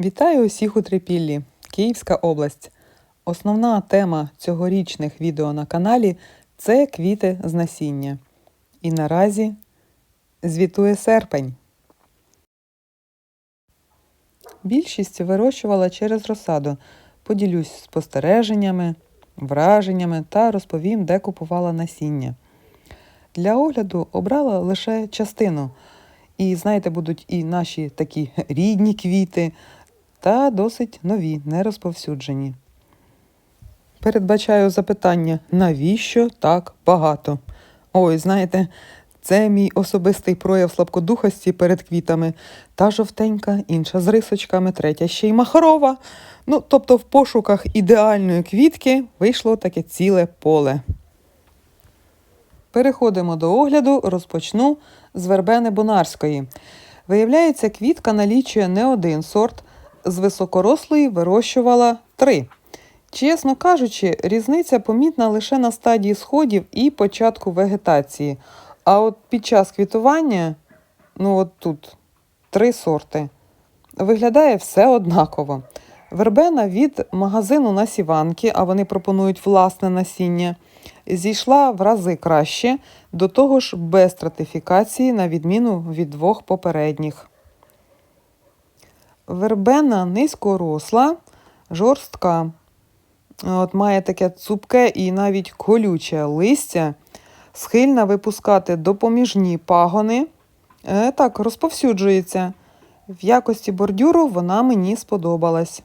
Вітаю усіх у Трипіллі, Київська область. Основна тема цьогорічних відео на каналі це квіти з насіння. І наразі звітує серпень. Більшість вирощувала через розсаду. Поділюсь спостереженнями, враженнями та розповім, де купувала насіння. Для огляду обрала лише частину. І знаєте, будуть і наші такі рідні квіти, та досить нові, не розповсюджені. Передбачаю запитання, навіщо так багато? Ой, знаєте, це мій особистий прояв слабкодухості перед квітами. Та жовтенька, інша з рисочками, третя ще й махрова. Ну, тобто, в пошуках ідеальної квітки вийшло таке ціле поле. Переходимо до огляду, розпочну з вербени бонарської. Виявляється, квітка налічує не один сорт, з високорослої вирощувала три. Чесно кажучи, різниця помітна лише на стадії сходів і початку вегетації. А от під час квітування, ну от тут три сорти, виглядає все однаково. Вербена від магазину насіванки, а вони пропонують власне насіння, зійшла в рази краще, до того ж без стратифікації, на відміну від двох попередніх. Вербена низькоросла, жорстка. От Має таке цупке і навіть колюче листя, схильна випускати допоміжні пагони. Е, так, розповсюджується. В якості бордюру вона мені сподобалась.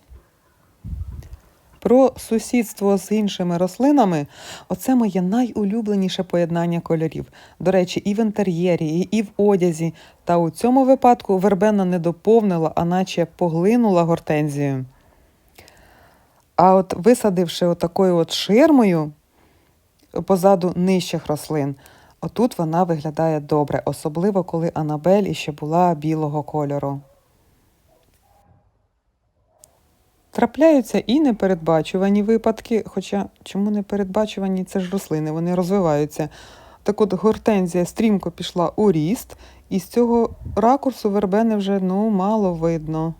Про сусідство з іншими рослинами оце моє найулюбленіше поєднання кольорів. До речі, і в інтер'єрі, і в одязі. Та у цьому випадку вербена не доповнила, а наче поглинула гортензію. А от висадивши отакою от ширмою позаду нижчих рослин, отут вона виглядає добре, особливо коли Анабель іще була білого кольору. Трапляються і непередбачувані випадки, хоча чому непередбачувані це ж рослини, вони розвиваються. Так от гортензія стрімко пішла у ріст, і з цього ракурсу вербени вже ну, мало видно.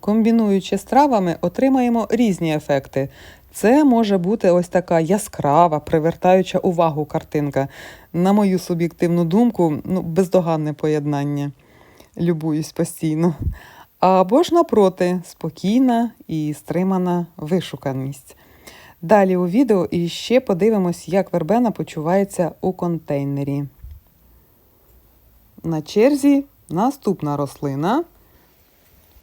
Комбінуючи з травами, отримаємо різні ефекти. Це може бути ось така яскрава, привертаюча увагу картинка. На мою суб'єктивну думку, ну, бездоганне поєднання. Любуюсь постійно. Або ж напроти, спокійна і стримана вишуканість. Далі у відео іще подивимось, як вербена почувається у контейнері. На черзі наступна рослина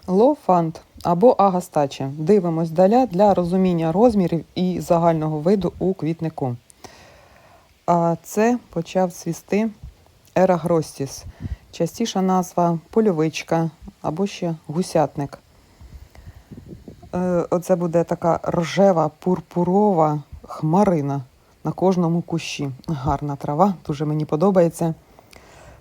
лофант або агастаче. Дивимось далі для розуміння розмірів і загального виду у квітнику. А це почав цвісти ерагростіс. Частіша назва польовичка або ще гусятник. Е, оце буде така рожева пурпурова хмарина на кожному кущі. Гарна трава, дуже мені подобається.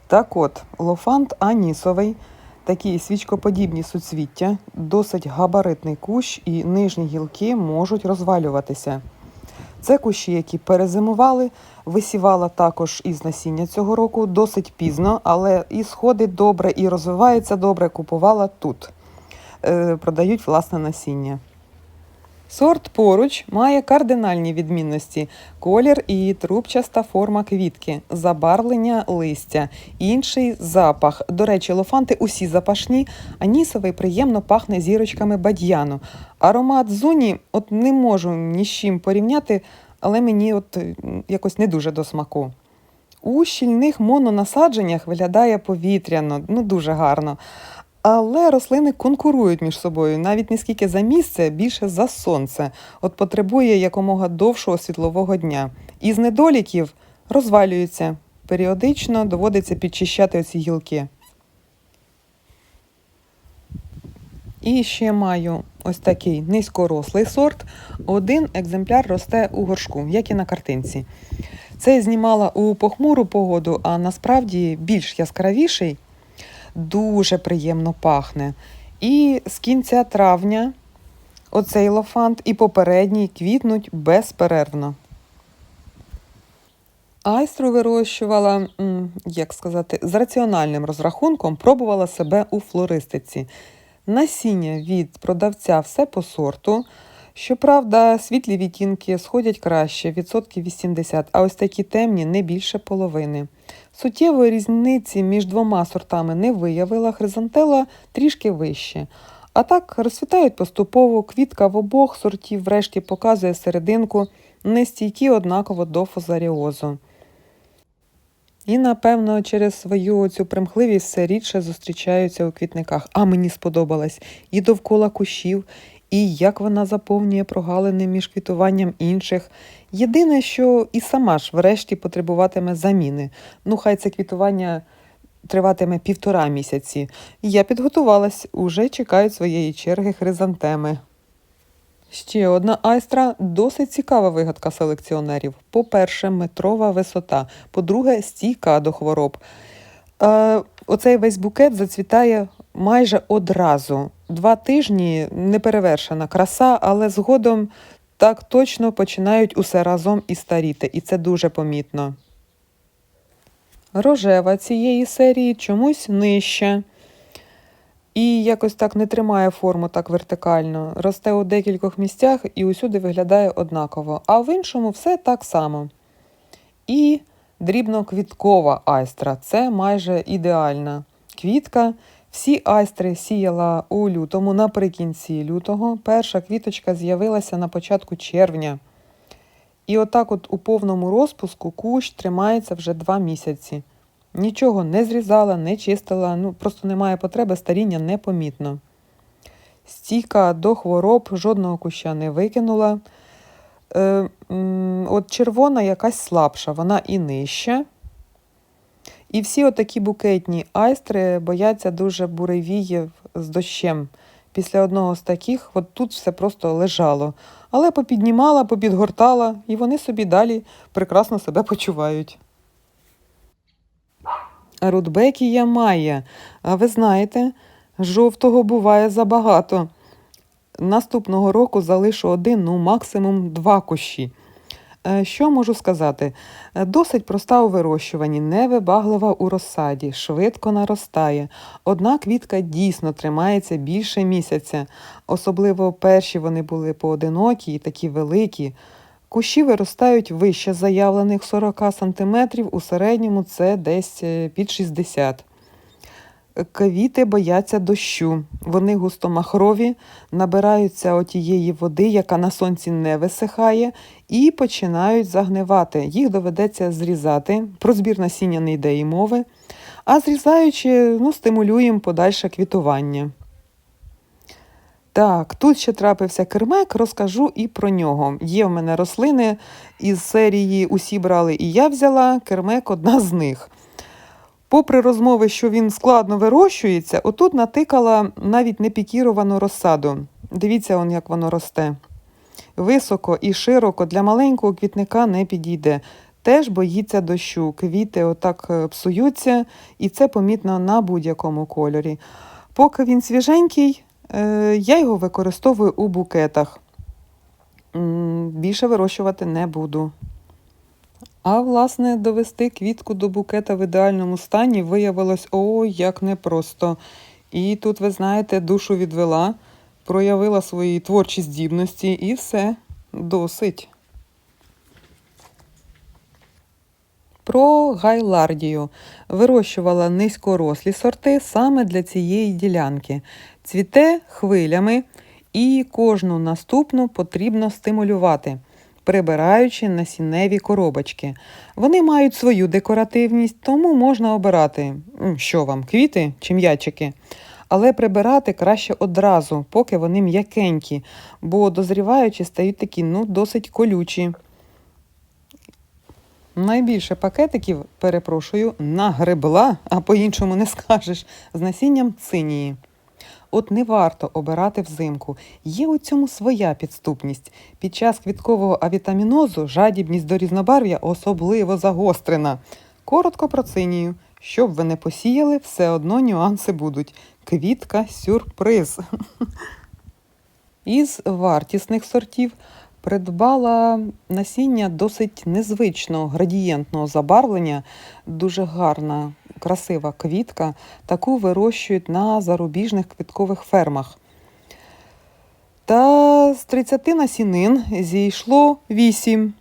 Так от, лофант анісовий, такі свічкоподібні суцвіття, досить габаритний кущ, і нижні гілки можуть розвалюватися. Це кущі, які перезимували, висівала також із насіння цього року досить пізно, але і сходить добре, і розвивається добре. Купувала тут. Е, продають власне насіння. Сорт поруч має кардинальні відмінності: колір і трубчаста форма квітки, забарвлення листя, інший запах. До речі, лофанти усі запашні, а нісовий приємно пахне зірочками бадьяну. Аромат зуні от не можу ні з чим порівняти, але мені от якось не дуже до смаку. У щільних мононасадженнях виглядає повітряно, ну дуже гарно. Але рослини конкурують між собою навіть не скільки за місце, більше за сонце. От потребує якомога довшого світлового дня. Із недоліків розвалюються. Періодично доводиться підчищати оці гілки. І ще маю ось такий низькорослий сорт. Один екземпляр росте у горшку, як і на картинці. Це знімала у похмуру погоду, а насправді більш яскравіший дуже приємно пахне. І з кінця травня оцей лофант і попередній квітнуть безперервно. Айстру вирощувала, як сказати, з раціональним розрахунком пробувала себе у флористиці. Насіння від продавця все по сорту. Щоправда, світлі відтінки сходять краще, відсотків 80, а ось такі темні не більше половини. Суттєвої різниці між двома сортами не виявила, хризантела трішки вище. А так розцвітають поступово, квітка в обох сортів врешті показує серединку, нестійкі однаково до фузаріозу. І, напевно, через свою цю примхливість все рідше зустрічаються у квітниках. А мені сподобалось і довкола кущів, і як вона заповнює прогалини між квітуванням інших. Єдине, що і сама ж врешті потребуватиме заміни. Ну, хай це квітування триватиме півтора місяці. Я підготувалась, уже чекають своєї черги хризантеми. Ще одна айстра досить цікава вигадка селекціонерів. По-перше, метрова висота. По-друге, стійка до хвороб. Е, оцей весь букет зацвітає майже одразу. Два тижні неперевершена краса, але згодом так точно починають усе разом і старіти, і це дуже помітно. Рожева цієї серії чомусь нижча. І якось так не тримає форму так вертикально. Росте у декількох місцях і усюди виглядає однаково, а в іншому все так само. І дрібноквіткова айстра це майже ідеальна квітка. Всі айстри сіяла у лютому, наприкінці лютого. Перша квіточка з'явилася на початку червня. І отак, от у повному розпуску, кущ тримається вже два місяці. Нічого не зрізала, не чистила, ну просто немає потреби, старіння непомітно. Стійка до хвороб жодного куща не викинула. Е, От червона якась слабша, вона і нижча. І всі отакі букетні айстри бояться дуже буревіїв з дощем. Після одного з таких, от тут все просто лежало. Але попіднімала, попідгортала, і вони собі далі прекрасно себе почувають. Рудбекія має. А ви знаєте, жовтого буває забагато. Наступного року залишу один, ну максимум два кущі. Е, Що можу сказати? Е, Досить проста у вирощуванні, невибаглива у розсаді, швидко наростає. Одна квітка дійсно тримається більше місяця. Особливо перші вони були поодинокі і такі великі. Кущі виростають вище заявлених 40 см, у середньому це десь е, під 60 Квіти бояться дощу. Вони густомахрові, набираються отієї води, яка на сонці не висихає, і починають загнивати. Їх доведеться зрізати. Про збір насіння не йде і мови. А зрізаючи, ну, стимулюємо подальше квітування. Так, тут ще трапився кермек, розкажу і про нього. Є в мене рослини із серії Усі брали і я взяла, кермек одна з них. Попри розмови, що він складно вирощується, отут натикала навіть непікіровану розсаду. Дивіться, он, як воно росте. Високо і широко для маленького квітника не підійде. Теж боїться дощу. Квіти отак е, псуються, і це помітно на будь-якому кольорі. Поки він свіженький, е, я його використовую у букетах. Більше вирощувати не буду. А власне, довести квітку до букета в ідеальному стані виявилось о, як непросто. І тут, ви знаєте, душу відвела, проявила свої творчі здібності і все досить. Про гайлардію. Вирощувала низькорослі сорти саме для цієї ділянки. Цвіте хвилями, і кожну наступну потрібно стимулювати прибираючи насінневі коробочки. Вони мають свою декоративність, тому можна обирати, що вам, квіти чи м'ячики. Але прибирати краще одразу, поки вони м'якенькі, бо дозріваючи стають такі ну, досить колючі. Найбільше пакетиків, перепрошую, нагребла, а по-іншому не скажеш, з насінням цинії. От не варто обирати взимку. Є у цьому своя підступність. Під час квіткового авітамінозу жадібність до різнобарв'я особливо загострена. Коротко про цинію. Щоб ви не посіяли, все одно нюанси будуть. Квітка сюрприз. Із вартісних сортів придбала насіння досить незвичного градієнтного забарвлення, дуже гарна красива квітка. Таку вирощують на зарубіжних квіткових фермах. Та з 30 насінин зійшло 8.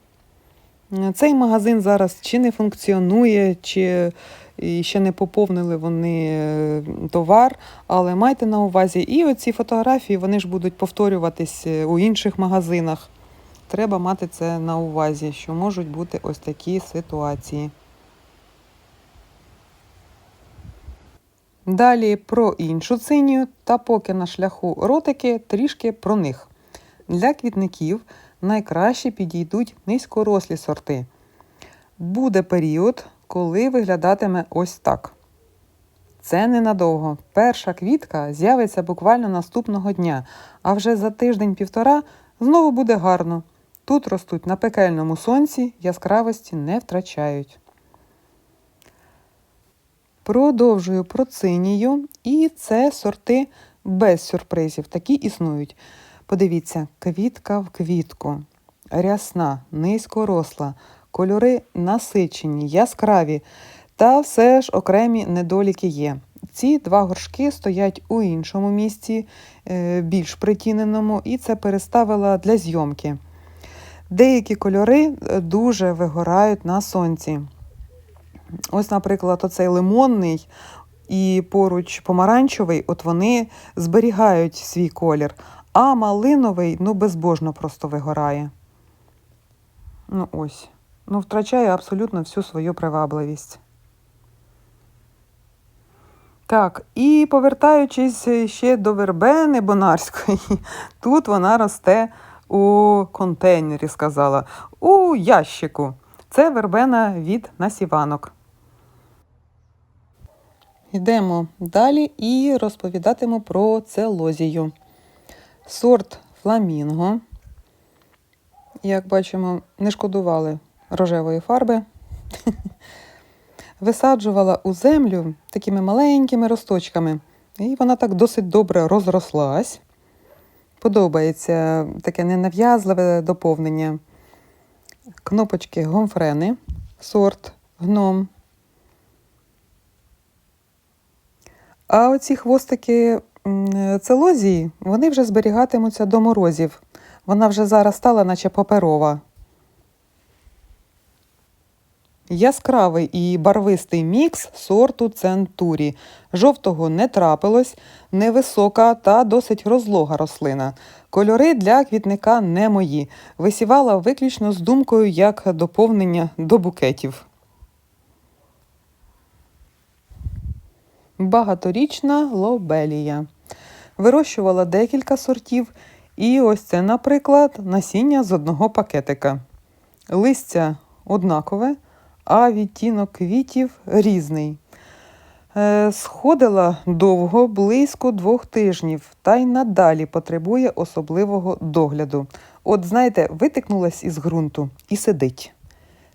Цей магазин зараз чи не функціонує, чи ще не поповнили вони е, товар, але майте на увазі, і оці фотографії вони ж будуть повторюватись е, у інших магазинах. Треба мати це на увазі, що можуть бути ось такі ситуації. Далі про іншу цинію, та поки на шляху ротики, трішки про них. Для квітників найкраще підійдуть низькорослі сорти. Буде період, коли виглядатиме ось так. Це ненадовго. Перша квітка з'явиться буквально наступного дня, а вже за тиждень-півтора знову буде гарно. Тут ростуть на пекельному сонці, яскравості не втрачають. Продовжую про цинію, і це сорти без сюрпризів. Такі існують. Подивіться, квітка в квітку, рясна, низькоросла, кольори насичені, яскраві, та все ж окремі недоліки є. Ці два горшки стоять у іншому місці, е, більш притіненому, і це переставила для зйомки. Деякі кольори е, дуже вигорають на сонці. Ось, наприклад, оцей лимонний і поруч помаранчевий, от вони зберігають свій колір, а малиновий ну, безбожно просто вигорає. Ну ось. Ну, втрачає абсолютно всю свою привабливість. Так, і повертаючись ще до вербени бонарської, тут вона росте у контейнері, сказала, у ящику. Це вербена від насіванок. Йдемо далі і розповідатиму про целозію. Сорт фламінго. Як бачимо, не шкодували рожевої фарби. Висаджувала у землю такими маленькими росточками. І вона так досить добре розрослась. Подобається таке ненав'язливе доповнення. Кнопочки гомфрени, сорт гном. А оці хвостики целозії, вони вже зберігатимуться до морозів. Вона вже зараз стала, наче паперова. Яскравий і барвистий мікс сорту центурі. Жовтого не трапилось, невисока та досить розлога рослина. Кольори для квітника не мої. Висівала виключно з думкою як доповнення до букетів. Багаторічна лобелія. Вирощувала декілька сортів. І ось це, наприклад, насіння з одного пакетика. Листя однакове, а відтінок квітів різний. Е, сходила довго, близько двох тижнів, та й надалі потребує особливого догляду. От, знаєте, витикнулась із ґрунту і сидить.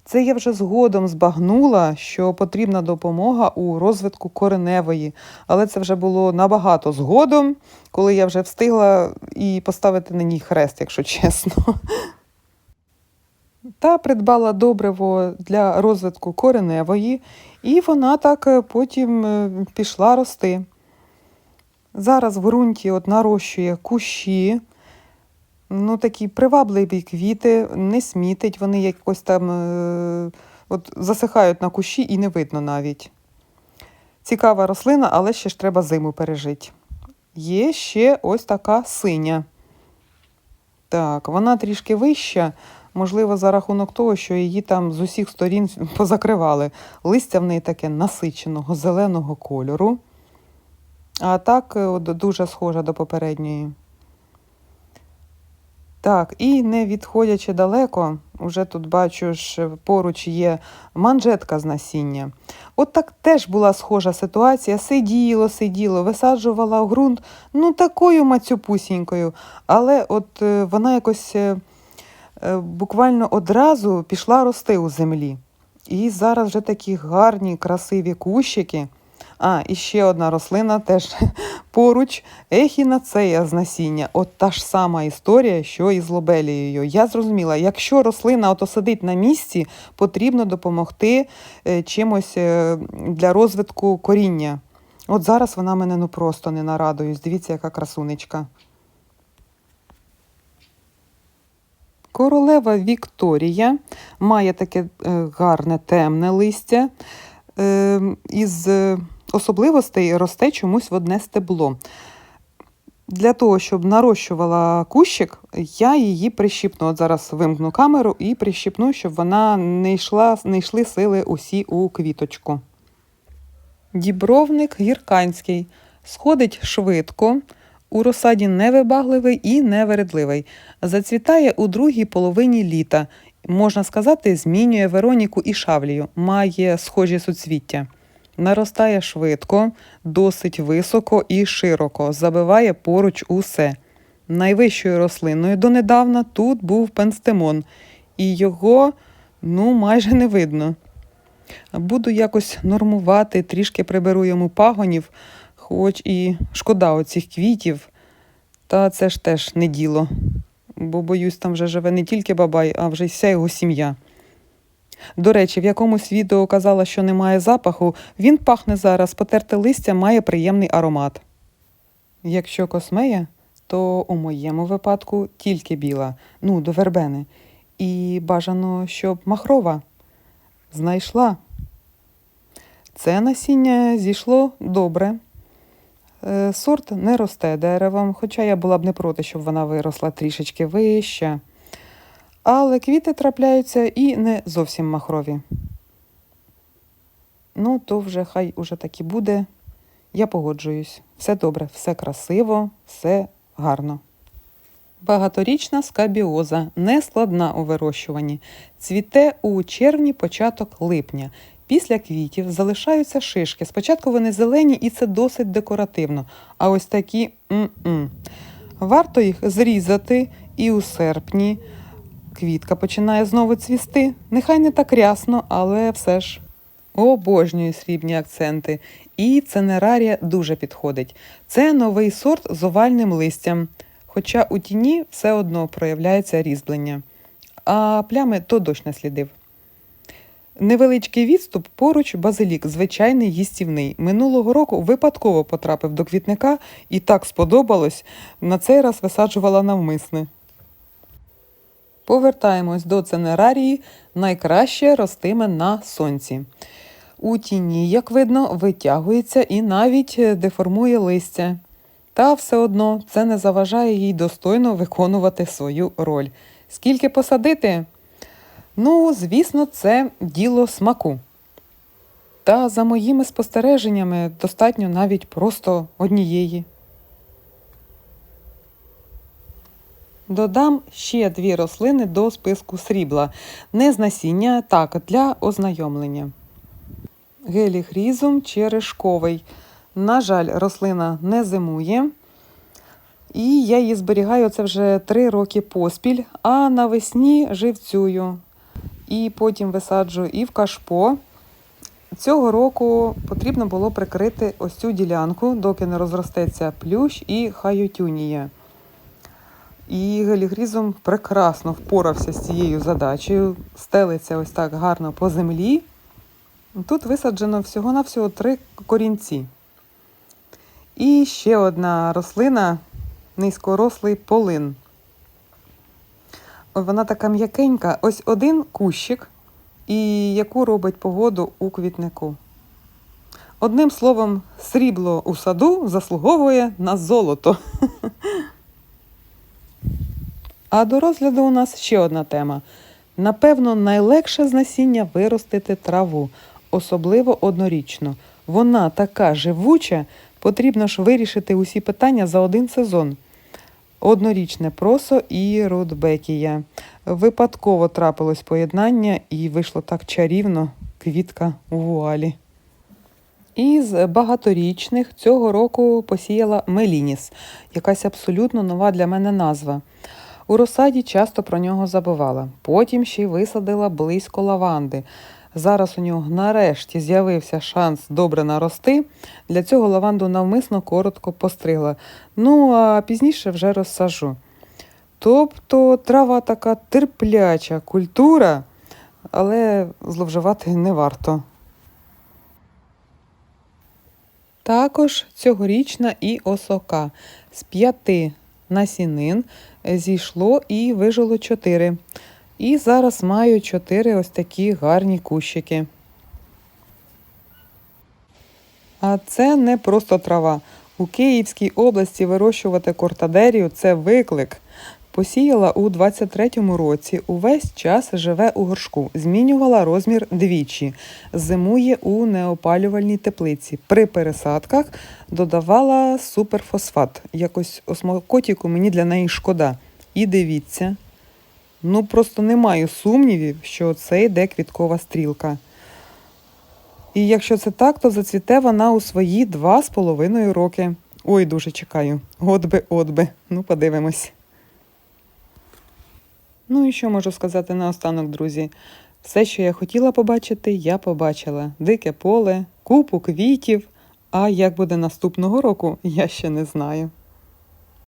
Це я вже згодом збагнула, що потрібна допомога у розвитку кореневої, але це вже було набагато згодом, коли я вже встигла і поставити на ній хрест, якщо чесно. Та придбала добриво для розвитку кореневої, і вона так е, потім е, пішла рости. Зараз в ґрунті от нарощує кущі, ну такі привабливі квіти, не смітить, вони якось там е, от засихають на кущі і не видно навіть. Цікава рослина, але ще ж треба зиму пережити. Є ще ось така синя. Так, вона трішки вища, можливо, за рахунок того, що її там з усіх сторін позакривали. Листя в неї таке насиченого зеленого кольору. А так от, дуже схожа до попередньої. Так, і не відходячи далеко, вже тут бачу, що поруч є манжетка з насіння. От так теж була схожа ситуація. Сиділо, сиділо, висаджувала в ґрунт, ну такою мацюпусінькою, але от е, вона якось е, е, буквально одразу пішла рости у землі. І зараз вже такі гарні, красиві кущики. А, і ще одна рослина теж поруч ехінацея з насіння. От та ж сама історія, що і з лобелією. Я зрозуміла, якщо рослина ото сидить на місці, потрібно допомогти е, чимось е, для розвитку коріння. От зараз вона мене ну просто не нарадує. Дивіться, яка красунечка. Королева Вікторія має таке е, гарне темне листя. Е, із особливостей росте чомусь в одне стебло. Для того, щоб нарощувала кущик, я її прищіпну. От зараз вимкну камеру і прищіпну, щоб вона не йшла, не йшли сили усі у квіточку. Дібровник гірканський. Сходить швидко, у розсаді невибагливий і невередливий. Зацвітає у другій половині літа. Можна сказати, змінює Вероніку і Шавлію, має схожі суцвіття. Наростає швидко, досить високо і широко, забиває поруч усе. Найвищою рослиною донедавна тут був пенстемон, і його ну, майже не видно. Буду якось нормувати, трішки приберу йому пагонів, хоч і шкода оцих квітів. Та це ж теж не діло. Бо боюсь, там вже живе не тільки бабай, а вже й вся його сім'я. До речі, в якомусь відео казала, що немає запаху, він пахне зараз, потерте листя має приємний аромат. Якщо космея, то у моєму випадку тільки біла, ну, до вербени. І бажано, щоб махрова. Знайшла. Це насіння зійшло добре. Е, Сорт не росте деревом, хоча я була б не проти, щоб вона виросла трішечки вище. Але квіти трапляються і не зовсім махрові. Ну, то вже хай уже так і буде. Я погоджуюсь. Все добре, все красиво, все гарно. Багаторічна скабіоза, не складна у вирощуванні. Цвіте у червні, початок липня. Після квітів залишаються шишки. Спочатку вони зелені і це досить декоративно. А ось такі м-м. Варто їх зрізати і у серпні. Квітка починає знову цвісти. Нехай не так рясно, але все ж. Обожнюю срібні акценти. І ценерарія дуже підходить. Це новий сорт з овальним листям. Хоча у тіні все одно проявляється різьблення. А плями то дощ наслідив. Невеличкий відступ поруч базилік, звичайний їстівний. Минулого року випадково потрапив до квітника і так сподобалось, на цей раз висаджувала навмисне. Повертаємось до ценерарії. Найкраще ростиме на сонці. У тіні, як видно, витягується і навіть е, деформує листя. Та все одно це не заважає їй достойно виконувати свою роль. Скільки посадити? Ну, звісно, це діло смаку. Та за моїми спостереженнями достатньо навіть просто однієї. Додам ще дві рослини до списку срібла. Не з насіння, так, для ознайомлення. Геліхрізум черешковий. На жаль, рослина не зимує. І я її зберігаю це вже три роки поспіль, а навесні живцюю. І потім висаджую і в кашпо. Цього року потрібно було прикрити ось цю ділянку, доки не розростеться плющ і хаютюнія. І гелігрізом прекрасно впорався з цією задачею. Стелиться ось так гарно по землі. Тут висаджено всього-навсього три корінці. І ще одна рослина низькорослий полин. Вона така м'якенька, ось один кущик, і яку робить погоду у квітнику. Одним словом, срібло у саду заслуговує на золото. А до розгляду у нас ще одна тема. Напевно, найлегше з насіння виростити траву, особливо однорічну. Вона така живуча, потрібно ж вирішити усі питання за один сезон. Однорічне просо і рудбекія. Випадково трапилось поєднання і вийшло так чарівно квітка у вуалі. Із багаторічних цього року посіяла Мелініс, якась абсолютно нова для мене назва. У розсаді часто про нього забувала. Потім ще й висадила близько лаванди. Зараз у нього нарешті з'явився шанс добре нарости. Для цього лаванду навмисно коротко постригла. Ну, а пізніше вже розсажу. Тобто трава така терпляча культура, але зловживати не варто. Також цьогорічна і осока. З п'яти насінин зійшло і вижило чотири. І зараз маю чотири ось такі гарні кущики. А це не просто трава. У Київській області вирощувати кортадерію це виклик. Посіяла у 23-му році, увесь час живе у горшку, змінювала розмір двічі, зимує у неопалювальній теплиці. При пересадках додавала суперфосфат. Якось осмокотіку мені для неї шкода. І дивіться, ну просто не маю сумнівів, що це йде квіткова стрілка. І якщо це так, то зацвіте вона у свої два з половиною роки. Ой, дуже чекаю. От би, от би. Ну, подивимось. Ну і що можу сказати наостанок, друзі? Все, що я хотіла побачити, я побачила. Дике поле, купу квітів. А як буде наступного року, я ще не знаю.